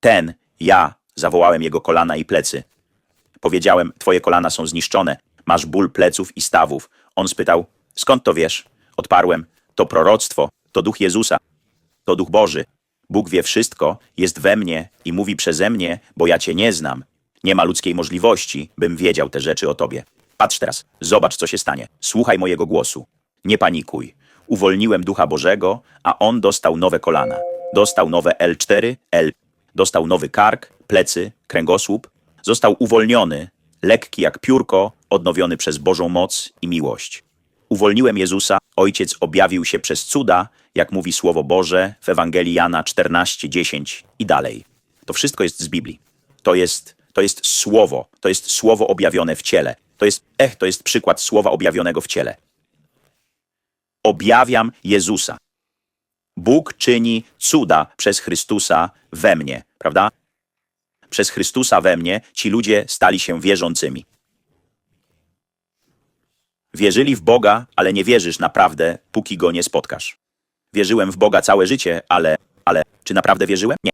Ten, ja, zawołałem jego kolana i plecy. Powiedziałem, twoje kolana są zniszczone, masz ból pleców i stawów. On spytał, skąd to wiesz? Odparłem, to proroctwo, to duch Jezusa, to duch Boży. Bóg wie wszystko, jest we mnie i mówi przeze mnie, bo ja cię nie znam. Nie ma ludzkiej możliwości, bym wiedział te rzeczy o tobie. Patrz teraz, zobacz, co się stanie. Słuchaj mojego głosu. Nie panikuj. Uwolniłem ducha Bożego, a on dostał nowe kolana. Dostał nowe L4, L. Dostał nowy kark, plecy, kręgosłup. Został uwolniony, lekki jak piórko, odnowiony przez Bożą moc i miłość. Uwolniłem Jezusa, Ojciec objawił się przez cuda, jak mówi Słowo Boże w Ewangelii Jana 14, 10 i dalej. To wszystko jest z Biblii. To jest, to jest Słowo, to jest Słowo objawione w ciele. To jest, ech, to jest przykład Słowa objawionego w ciele. Objawiam Jezusa. Bóg czyni cuda przez Chrystusa we mnie, prawda? Przez Chrystusa we mnie ci ludzie stali się wierzącymi. Wierzyli w Boga, ale nie wierzysz naprawdę, póki go nie spotkasz. Wierzyłem w Boga całe życie, ale, ale czy naprawdę wierzyłem? Nie.